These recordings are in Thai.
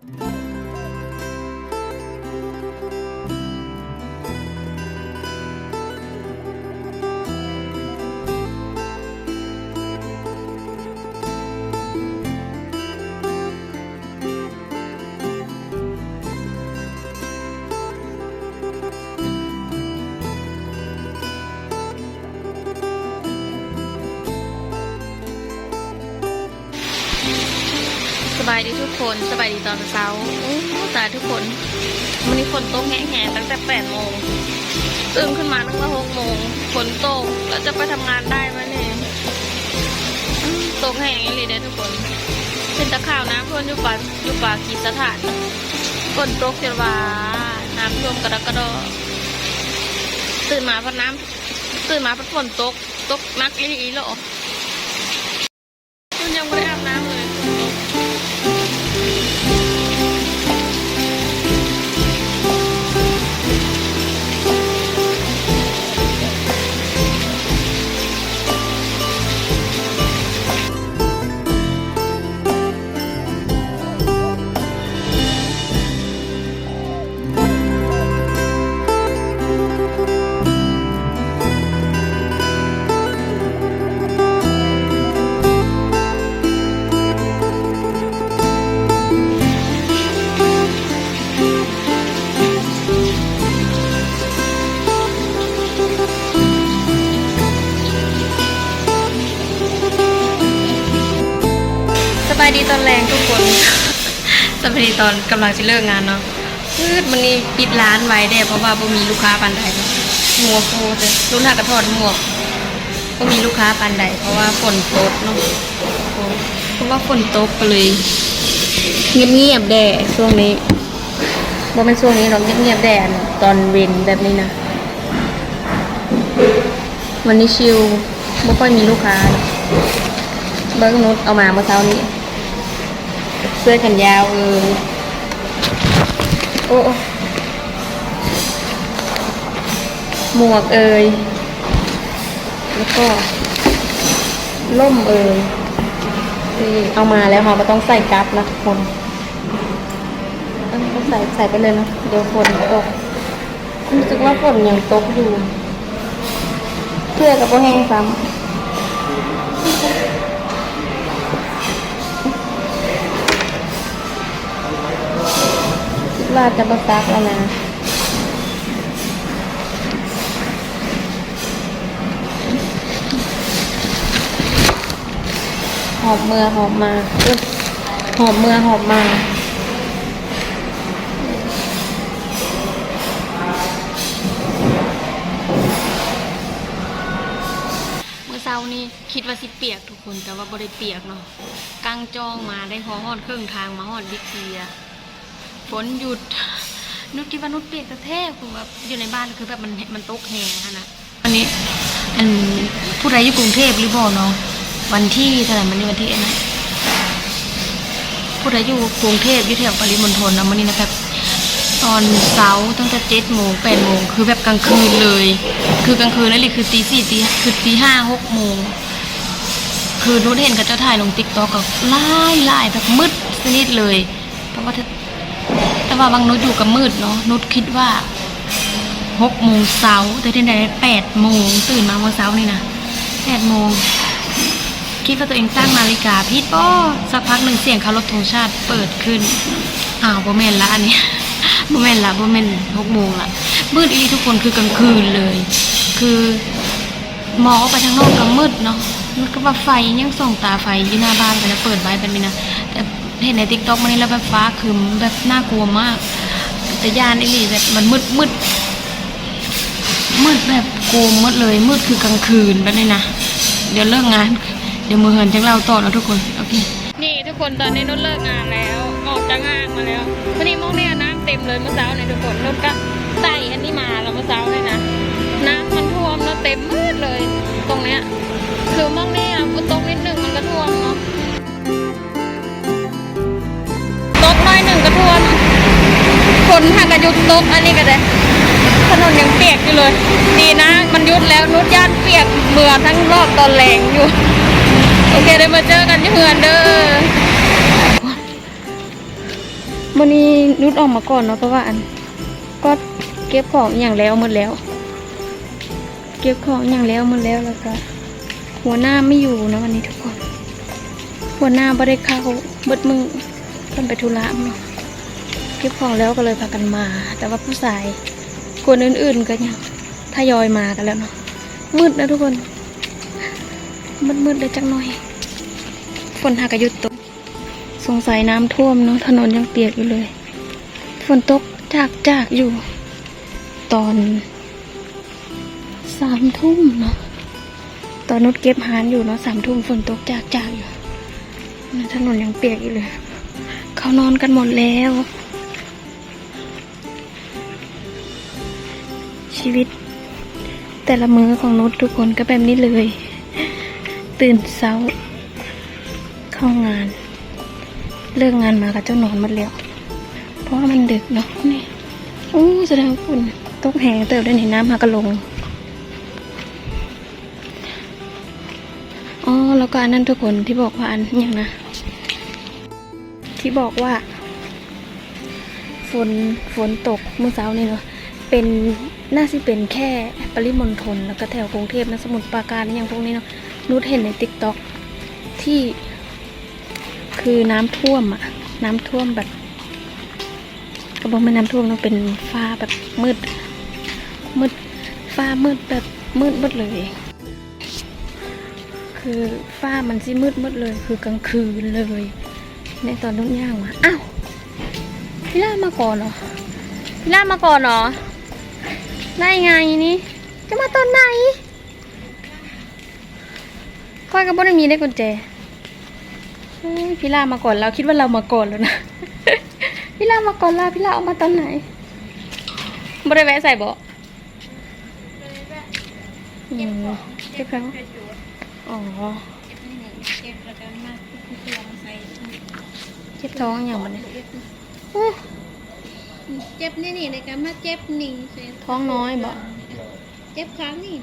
ส บายดีทุกคนสบายดีตอนเช้าโอ้ตาทุกคนวันนี้ฝนตกแห้งๆตั้งแต่แปดโมงตื่นขึ้นมาตั้งแต่หกโมงฝนตกแล้วจะไปทำงานได้ไหมเนี่ยตกแห้งอย่างนี้ทุกคนเป็นตะข่าวนะเพื่อนอยู่ป่าอยู่ป่าขีสถานฝนตกจนว่าน้ำท่วมกระดกกระดอตื่นมาเพราะน้ำตื่นมาเพราะฝนตกตกนักอีอีหรอายดีตอนแรงทุกคนสบายดีตอนกำลังจะเลิกงานเนาะพืดมันนี่ปิดร้านไว้เด้เพราะว่าบ่มีลูกค้าปานใดหมวกโคตรเลยรุ่นหักกระถอดหมวกบ่มีลูกค้าปานใดเพราะว่าฝนตกเนาะเพราะว่าฝนตกก็เลยเงียบๆแด่ช่วงนี้บ่เป็นช่วงนี้หรอกเงียบๆแด่ตอนเวนแบบนี้นะวันนี้ชิลไม่ค่อยมีลูกค้าเบิ้งนุชเอามาเมื่อเช้านี้ เสื้อแขนยาวเออโอ้โอ้หมวกเอ่ยแล้วก็ล่มเอ่ยที่เอามาแล้วค่ะก็ต้องใส่กั๊บนะทุกคนต้องใส่ใส่ไปเลยนะเดี๋ยวฝนตกรู้สึกว่าฝนยังตกอยู่เสื้อกับก็แห้งซ้ำ ว่าจะมาซักแล้วนะหอบเมือหอบมาหอบเมือหอบมาเมื่อเช้านี้คิดว่าสิเปียกทุกคนแต่ว่าบ่ได้เปียกเนาะกางจองมาได้พอฮอดครึ่งทางมาฮอดบิ๊กซีอะ ฝนหยุด นุชคิดว่านุชเปียกแต่แท้คือแบบอยู่ในบ้านคือแบบมันมันตกแหงนะอันนี้อันผู้ใดอยู่กรุงเทพหรือบ่เนาะวันที่เท่าไหร่มันนี่วันที่อ็ดนะผู้ใดอยู่กรุงเทพอยู่แถวปริมณฑลนะมันนี่นะครับตอนเช้าตั้งแต่เจ็ดโมงแปดโมงคือแบบกลางคืนเลย คือกลางคืนนั่นเลยคือตีสี่ตีคือตีห้าหกโมงคือนุชเห็นเขาเจะถ่ายลงติ๊กต็อกกับไล่ไล่แบบมืดสนิทเลย เพราะว่า ว่าบางนุชอยู่กับมืดเนาะนุชคิดว่าหกโมงเช้าแต่ที่ไหนแปดโมงตื่นมาเมื่อเช้านี่นะแปดโมงคิดว่าตัวเองตั้งนาฬิกาพิดป้อสักพักหนึ่งเสียงเคารพธงชาติเปิดขึ้นอ้าวโบแมนละอันนี้โบแมนละโบแมนหกโมงละมืดอีทุกคนคือกลางคืนเลย คือมองออกไปทางนอกก็มืดเนาะมันก็ว่าไฟยังส่องตาไฟอยู่หน้าบ้านไปแล้วเปิดไว้แบบนี้นะ เห็นในทิกตอกมันนี่แล้วแบบฟ้าครึมแบบน่ากลัวมาก แต่ยานไอ้นี่แบบมันมืดมืดมืดแบบโกมมืดเลย มืดคือกลางคืนแบบนี้นะ เดี๋ยวเลิกงาน เดี๋ยวมือเหินจังเราต่อแล้วทุกคน โอเค นี่ทุกคนตอนนี้นุ่นเลิกงานแล้ว ออกจากงานมาแล้ววันนี้มองเนี่ยน้ำเต็มเลยเมื่อเช้าเนี่ยทุกคนนุ่นก็ใส่อันนี้มาแล้วเมื่อเช้าเลยนะ น้ำมันท่วมแล้วเต็มมืดเลย ตรงเนี้ย คือมองเนี่ยฝนตกนิดหนึ่งมันก็ท่วมเนาะ นห่ากยุดตกอันนี้ก็ได้ถนนยังเปียกอยู่เลย ดีนะ มันยุดแล้วนุดย่านเปียกเบื่อทั้งรอบตอนแรงอยู่ โอเคเดี๋ยวมาเจอกันที่เฮือนเด้อวันนี้นุชออกมาก่อนเนาะเพราะว่าอันก็เก็บของอย่างแล้วหมดแล้ว เก็บของอย่างแล้วหมดแล้วแล้วก็หัวหน้าไม่อยู่นะวันนี้ทุกคน หัวหน้าไม่ได้เข้าเบิดมือเพิ่นไปธุระเนาะ เก็บของแล้วก็เลยพากันมา แต่ว่าผู้ชายคนอื่นๆก็ยังทยอยมากันแล้วเนาะมืดนะทุกคนมืดๆเลยจักหน่อย ฝนหากยุดตก สงสัยน้ำท่วมเนาะถนนยังเปียกอยู่เลย ฝนตกจากจากอยู่ ตอนสามทุ่มเนาะตอนนุชเก็บหานอยู่เนาะสามทุ่มฝนตกจากจากอยู่ถนนยังเปียกอยู่เลย เขานอนกันหมดแล้ว ชีวิต แต่ละมื้อของนุชทุกคนก็แบบนี้เลย ตื่นเช้า เข้างาน เลิกงานมากับเจ้านอนมาแล้วเพราะว่ามันดึกเนาะนี่โอ้แสดงว่าฝุ่นตกแหงเติบได้ในน้ำหากระลงอ๋อแล้วก็อันนั้นทุกคนที่บอกว่าอันอย่างนะ ที่บอกว่า ฝนฝนตกเมื่อเช้านี่เนาะเป็น น่าสิเป็นแค่ปริมณฑลแล้วก็แถวกรุงเทพนะสมุทรปราการอย่างพวกนี้เนาะนุชเห็นในติ๊กต็อกที่คือน้ำท่วมอะน้ำท่วมแบบก็บอกไม่น้ำท่วมเนอะเป็นฟ้าแบบมืด มืดฟ้ามืดแบบมืดมืดเลย คือฟ้ามันสิมืดมืดเลย คือกลางคืนเลยในตอนนุ่นย่างมาอ้าวพี่ล่ามาก่อนเหรอพี่ล่ามาก่อนเหรอ ได้ไงนี่ จะมาตอนไหนค่อยกับบ่ได้มีได้กุญแจพี่ลามาก่อนเราคิดว่าเรามาก่อนแล้วนะ พี่ลามาก่อนลาพี่ลาเอามาตอนไหนบริแวะใส่บ่อืมเก็บแล้วอ๋อเจ็บท้องอย่างมันเนี่ย เจ็บนี่นี่ในการมาเจ็บนี่เสียท้องน้อยบ่เจ็บครั้งนี่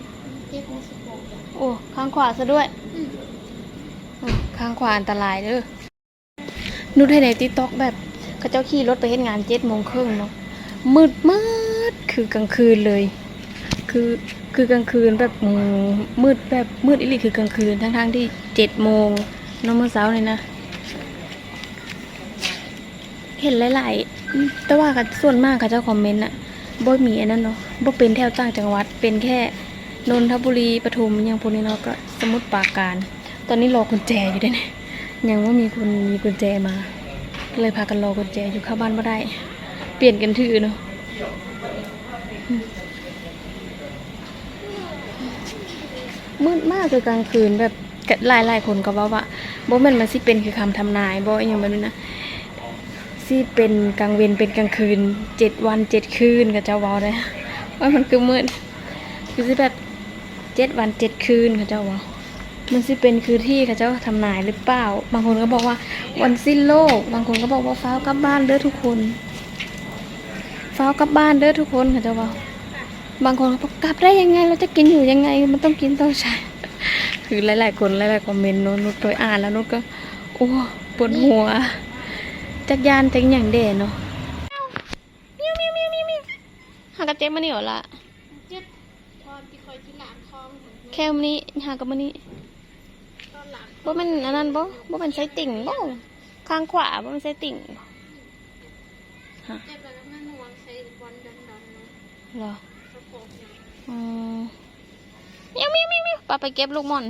เจ็บในสะโพกโอ้ข้างขวาซะด้วยอืมอืมข้างขวาอันตรายเด้อนุชให้ในติ๊กต็อกแบบเขาเจ้าขี่รถไปเฮ็ดงานเจ็ดโมงครึ่งเนาะมืดมืดคือกลางคืนเลย คือคือกลางคืนแบบอืมมืดแบบมืดอีหลีคือกลางคืนทั้งทั้งๆที่เจ็ดโมงเน้องเมื่อเช้าเลยนะ เห็นหลายๆ แต่ว่าก็ส่วนมากเขาเจ้าคอมเมนต์อะบ่มีอันนั้นเนาะบ่เป็นแถวต่างจังหวัด เป็นแค่นนทบุรีปทุมย่างพวกนี้เนาะก็สมุทรปราการ ตอนนี้รอกุญแจอยู่ด้วยเนี่ยยังว่ามีคนมีกุญแจมาก็เลยพากันรอกุญแจอยู่เข้าบ้านไม่ได้ เปลี่ยนกันถือเนาะมืดมากคือกลางคืนแบบหลายหลายคนก็ว่าว่าบ่แมันมันสิเป็นคือคำทำนายบ่อย่างแบบนี้นะ สิเป็นกลางเวรเป็นกลางคืนเจ็ดวันเจ็ดคืนก็จะเว้าได้ว่ามันคือมืดคือสิแบบเจ็ดวันเจ็ดคืนก็จะเว้ามันสิเป็นคือที่เขาเจ้าทำนายหรือเปล่า บางคนก็บอกว่าวันสิ้นโลก บางคนก็บอกว่าฟ้าวกลับบ้านเด้อทุกคนฟ้าวกลับบ้านเด้อทุกคนเขาเจะว่าบางคนก็บอกกลับได้ยังไง เราจะกินอยู่ยังไง มันต้องกินต้องใช้คือหลาย ๆ คนหลายๆคอมเมนต์โน้นนุชโดยอ่านแล้วนุชก็โอ้ปวดหัว จักยานจักอย่างเด่นเนาะเมียวเมียวเมียวเมียวเมียวหากระเจ็บมานี่เหรอละเจ็บตอนที่คอยที่หลังคอมของแค่มันนี้หากระมันนี้ตอนหลังบ่แมันอันนั้นบ่บ่แมันใช้ติ่งบ่ข้างขวาบ่แมันใช้ติ่งบ่ฮะเจ็บแล้วก็นั่นวางใส่บอลดันดันๆเนาะเหรอสะโพกเนี่ยอืมเมียวเมียวเมียวเมียวป้าไปเก็บลูกหม่อน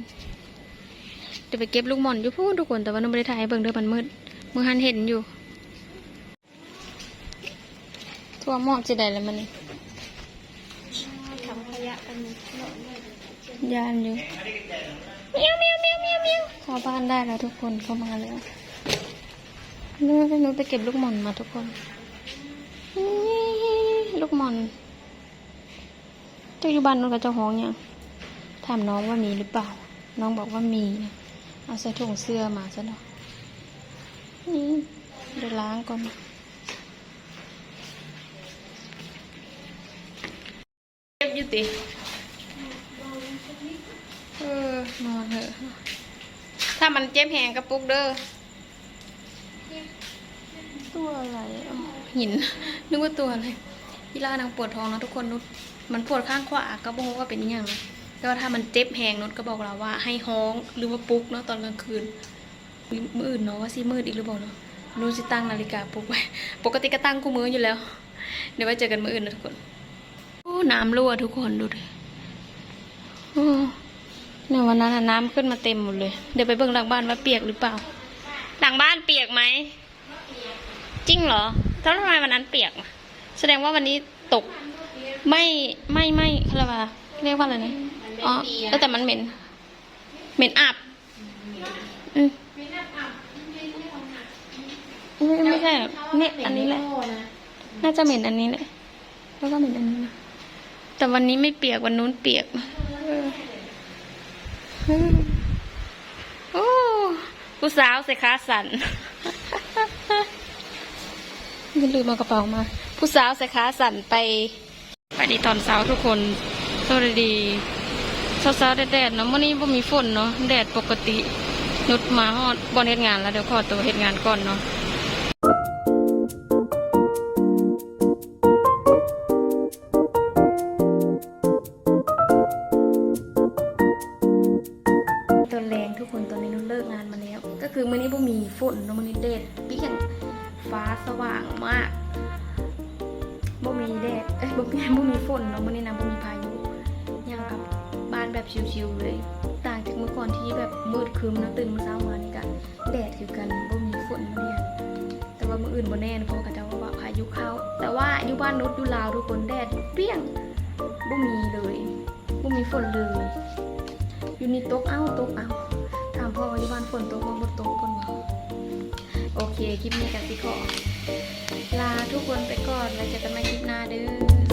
เดี๋ยวไปเก็บลูกหม่อนอยู่พูดทุกคนแต่ว่าหนูไม่ได้ถ่ายให้เบิ่งเด้อมันมืดมือหันเห็นอยู่ ทั่วหมอกสิได้แล้วมันนี่ทำขยะกันเนาะเนี่ยยานอยู่เมียวเมียวเมียวเมียวเมียวเข้าบ้านได้แล้วทุกคนเข้ามาแล้วนู่นหนูไปเก็บลูกหม่อนมาทุกคนนี่ลูกหม่อนเจ้าอยู่บ้านนู้นกับเจ้าของยังถามน้องว่ามีหรือเปล่า น้องบอกว่ามีนะเอาใส่ถุงเสื้อมาซะเนาะนี่เดี๋ยวล้างก่อน เจ็บอยู่ติเออนอนเถอะ ถ้ามันเจ็บแหงกระปุกเด้อ ตัวอะไรอะหิน นึกว่าตัวอะไรพี่ล่านางปวดท้องนะทุกคนนุชมันปวดข้างขวาก็บอกว่าเป็นอหย่างนะแต่ว่าถ้ามันเจ็บแหงนุชก็บอกเราว่า ให้ฮ้องหรือว่าปลุ๊กเนาะตอนกลางคืนมืออื่นเนาะว่าสิมืดอีกหรือเปล่าเนาะนุชสิตั้งนาฬิกาปลุ๊กไว้ ปกติก็ตั้งกูมืออยู่แล้ว เดี๋ยวไว้เจอกันมืออื่นนะทุกคนโอ้ น้ำรั่วทุกคนดูดิโอ้เนี่ยวันนั้นน้ำขึ้นมาเต็มหมดเลย เดี๋ยวไปเบิ่งหลังบ้านว่าเปียกหรือเปล่า หลังบ้านเปียกไหมจริงเหรอแล้วทำไมวันนั้นเปียก แสดงว่าวันนี้ตก ไม่ไม่ไม่อะไรวะเรียกว่าอะไรนะอ๋อเออแต่มันเหม็น เหม็นอับอืมไม่ใช่เนี่ยอันนี้แหละ น่าจะเหม็นอันนี้แหละ แล้วก็เหม็นอันนี้นะ แต่วันนี้ไม่เปียกวันนู้นเปียกนะเออเออโอ้ผู้สาวใส่ขาสั่นไม่ลืมเอากระเป๋ามา ผู้สาวใส่ขาสั่นไปไปดีตอนเช้าทุกคนสวัสดีเช้าๆแดดๆเนาะวันนี้บ่มีฝนเนาะแดดปกตินุดมาฮอดบอนเฮ็ดงานแล้วเดี๋ยวขอตัวเฮ็ดงานก่อนเนาะ บ่มีแดดเอ้ยบ่มีบ่มีฝนเนาะมื้อนี้นะบ่มีพายุยังกับบ้านแบบชิวๆเลย ต่างจากเมื่อก่อนที่แบบมืดครึ้มนะตื่นมาเช้ามานี่ก็แดดคือกันบ่มีฝนมื้อนี้แต่ว่ามื้ออื่นบ่แน่นเพราะเขาจะว่าพายุเข้า แต่ว่าอยู่บ้านนุชอยู่ลาวทุกคนแดดเปรี้ยงบ่มีเลยบ่มีฝนเลย อยู่นี่ตกเอ้าตกเอ้าถามพ่อว่าอยู่บ้านฝนตกบ่บ่ตกเพิ่นว่าโอเคคลิปนี้กันสิขอ ลาทุกคนไปก่อนแล้วเจอกันใหม่คลิปหน้าเด้อ